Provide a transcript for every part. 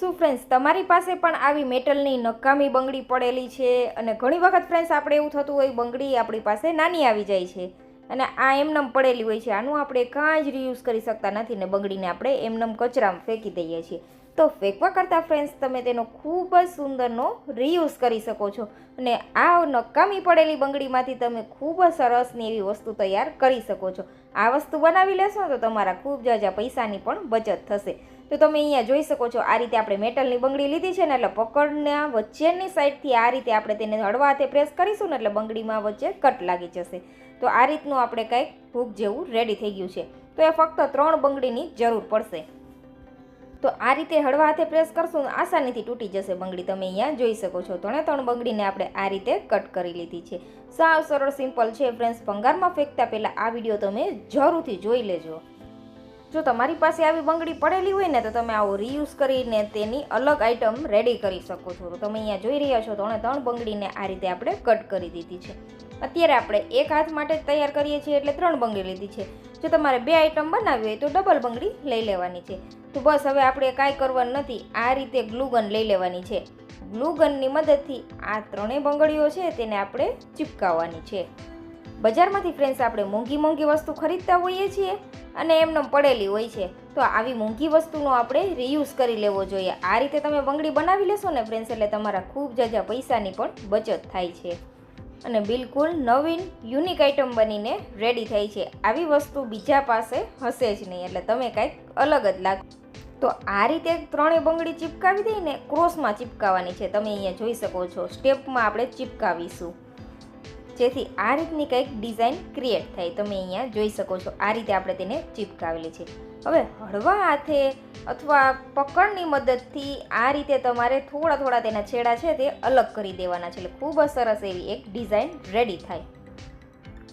શું ફ્રેન્ડ્સ તમારી પાસે પણ આવી મેટલની નકામી બંગડી પડેલી છે? અને ઘણી વખત ફ્રેન્ડ્સ આપણે એવું થતું હોય, બંગડી આપણી પાસે નાની આવી જાય છે. અને આ એમનેમ પડેલી હોય છે. આનું આપણે કાંઈ જ રિયુઝ કરી શકતા નથી ને બંગડીને આપણે એમનેમ કચરામાં ફેંકી દઈએ છીએ. તો ફેંકવા કરતાં ફ્રેન્ડ્સ તમે તેનો ખૂબ જ સુંદરનો રિયુઝ કરી શકો છો. અને આ નકામી પડેલી બંગડીમાંથી તમે ખૂબ જ સરસની એવી વસ્તુ તૈયાર કરી શકો છો. આ વસ્તુ બનાવી લેશો તો તમારા ખૂબ જાજા પૈસાની પણ બચત થશે. તો તમે અહીંયા જોઈ શકો છો, આ રીતે આપણે મેટલની બંગડી લીધી છે ને એટલે પકડના વચ્ચેની સાઈડથી આ રીતે આપણે તેને હળવા હાથે પ્રેસ કરીશું ને એટલે બંગડીમાં વચ્ચે કટ લાગી જશે. તો આ રીતનું આપણે કંઈક ભૂક જેવું રેડી થઈ ગયું છે. તો એ ફક્ત ત્રણ બંગડીની જરૂર પડશે. તો આ રીતે હળવા હાથે પ્રેસ કરશું, આસાનીથી તૂટી જશે બંગડી. તમે અહીંયા જોઈ શકો છો, ત્રણે ત્રણ બંગડીને આપણે આ રીતે કટ કરી લીધી છે. સાવ સરળ સિમ્પલ છે ફ્રેન્ડ્સ ભંગારમાં ફેંકતા પહેલાં આ વીડિયો તમે જરૂરથી જોઈ લેજો. જો તમારી પાસે આવી બંગડી પડેલી હોય ને, તો તમે આવો રીયુઝ કરીને તેની અલગ આઈટમ રેડી કરી શકો છો. તો તમે અહીંયા જોઈ રહ્યા છો, ત્રણે ત્રણ બંગડીને આ રીતે આપણે કટ કરી દીધી છે. અત્યારે આપણે એક હાથ માટે તૈયાર કરીએ છીએ એટલે ત્રણ બંગડી લીધી છે. જો તમારે બે આઈટમ બનાવવી હોય તો ડબલ બંગડી લઈ લેવાની છે. તો બસ હવે આપણે કાંઈ કરવાનું નથી, આ રીતે ગ્લુગન લઈ લેવાની છે. ગ્લુગનની મદદથી આ ત્રણેય બંગડીઓ છે, તેને આપણે ચીપકાવવાની છે. બજારમાંથી ફ્રેન્ડ્સ આપણે મોંઘી મોંઘી વસ્તુ ખરીદતા હોઈએ છીએ અને એમને પડેલી હોય છે. તો આવી મોંઘી વસ્તુનો આપણે રિયુઝ કરી લેવો જોઈએ. આ રીતે તમે બંગડી બનાવી લેશો ને ફ્રેન્ડ્સ એટલે તમારા ખૂબ જાજા પૈસાની પણ બચત થાય છે. અને બિલકુલ નવીન યુનિક આઇટમ બનીને રેડી થાય છે. આવી વસ્તુ બીજા પાસે હશે જ નહીં, એટલે તમે કાંઈક અલગ જ લાગો. તો આ રીતે ત્રણેય બંગડી ચીપકાવી દઈને ક્રોસમાં ચીપકાવવાની છે. તમે અહીંયા જોઈ શકો છો. સ્ટેપમાં આપણે ચીપકાવીશું. જેથી આ રીતની કંઈક ડિઝાઇન ક્રિએટ થાય. તમે અહીંયા જોઈ શકો છો, આ રીતે આપણે તેને ચીપકાવેલી છે. હવે હળવા હાથે અથવા પકડની મદદથી આ રીતે તમારે થોડા થોડા તેના છેડા છે તે અલગ કરી દેવાના છે. એટલે ખૂબ જ સરસ એવી એક ડિઝાઇન રેડી થાય.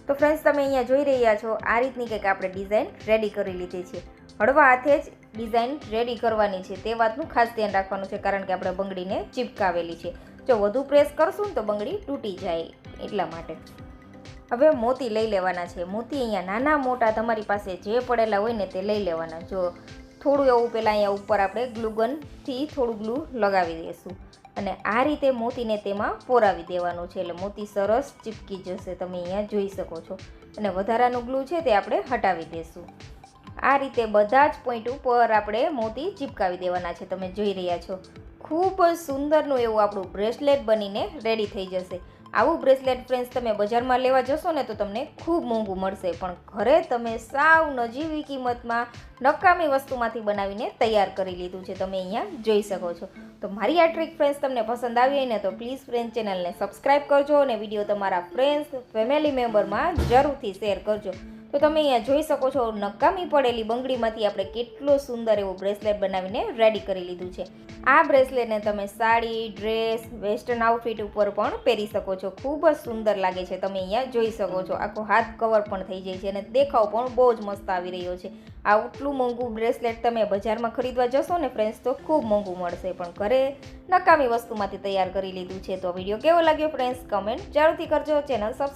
તો ફ્રેન્ડ્સ, તમે અહીંયા જોઈ રહ્યા છો, આ રીતની કંઈક આપણે ડિઝાઇન રેડી કરી લીધી છે. હળવા હાથે જ ડિઝાઇન રેડી કરવાની છે. તે વાતનું ખાસ ધ્યાન રાખવાનું છે, કારણ કે આપણે બંગડીને ચીપકાવેલી છે. જો વધુ પ્રેસ કરશું ને તો બંગડી તૂટી જાય. એટલા માટે. હવે મોતી લઈ લેવાના છે. મોતી અહીંયા નાના મોટા તમારી પાસે જે પડેલા હોય ને તે લઈ લેવાના. જો થોડું એવું પહેલાં અહીંયા ઉપર આપણે ગ્લુગનથી થોડું ગ્લુ લગાવી દઈશું. અને આ રીતે મોતીને તેમાં પોરાવી દેવાનું છે. એટલે મોતી સરસ ચીપકી જશે. તમે અહીંયા જોઈ શકો છો. અને વધારાનું ગ્લુ છે તે આપણે હટાવી દઈશું. આ રીતે બધા જ પોઈન્ટ ઉપર આપણે મોતી ચીપકાવી દેવાના છે. તમે જોઈ રહ્યા છો. ખૂબ જ સુંદરનું એવું આપણું બ્રેસલેટ બનીને રેડી થઈ જશે. આવું બ્રેસલેટ ફ્રેન્ડ્સ તમે બજારમાં લેવા જશો ને તો તમને ખૂબ મોંઘું મળશે. પણ ઘરે તમે સાવ નજીવી કિંમતમાં નકામી વસ્તુમાંથી બનાવીને તૈયાર કરી લીધું છે. તમે અહીંયા જોઈ શકો છો. તો મારી આ ટ્રીક ફ્રેન્ડ્સ તમને પસંદ આવી હોય ને તો પ્લીઝ ફ્રેન્ડ ચેનલને સબસ્ક્રાઈબ કરજો અને વીડિયો તમારા ફ્રેન્ડ્સ ફેમિલી મેમ્બરમાં જરૂરથી શેર કરજો. તો તમે અહીંયા જોઈ શકો છો, નકામી પડેલી બંગડીમાંથી આપણે કેટલો સુંદર એવો બ્રેસલેટ બનાવીને રેડી કરી લીધું છે. આ બ્રેસલેટને તમે સાડી, ડ્રેસ, વેસ્ટર્ન આઉટફિટ ઉપર પણ પહેરી શકો છો. ખૂબ જ સુંદર લાગે છે. તમે અહીંયા જોઈ શકો છો. આખો હાથ કવર પણ થઈ જાય છે અને દેખાવ પણ બહુ જ મસ્ત આવી રહ્યો છે. આટલું મોંઘું બ્રેસલેટ તમે બજારમાં ખરીદવા જશો ને ફ્રેન્ડ્સ તો ખૂબ મોંઘું મળશે. પણ ઘરે નકામી વસ્તુમાંથી તૈયાર કરી લીધું છે. તો વીડિયો કેવો લાગ્યો ફ્રેન્ડ્સ કમેન્ટ જરૂરથી કરજો. Channel subscribe